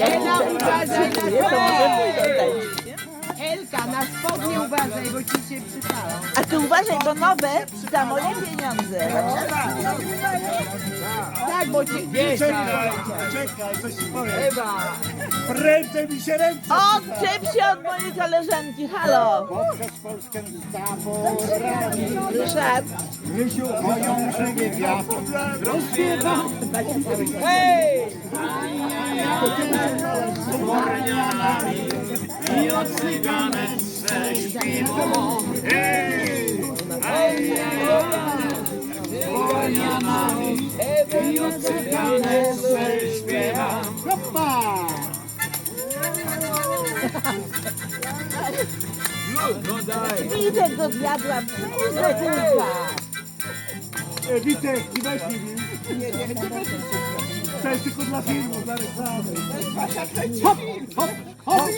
Ela, uważaj na spodnie. Elka, na spodnie uważaj, bo ci się przypalą. A ty uważaj, bo nowe za moje pieniądze. Tak, bo cię... Wiesz, Czekaj, coś ci powiem. Ewa. Prędzej mi się ręce. Odczep się od mojej koleżanki, halo. Poprzez Polskę zaborami. Ryszard, Rysiu, moją żywię wiatr. Mornianami i od cyganek se śpiwo. Hej! Aj, Ai, aj! Mornianami e o cyganek se śpiewa. Hopa! No daj! Widzę go zjadła, kurwa! Witek, witaj, witaj! To jest tylko dla filmu, dla reklamy. Hop, hop, hop.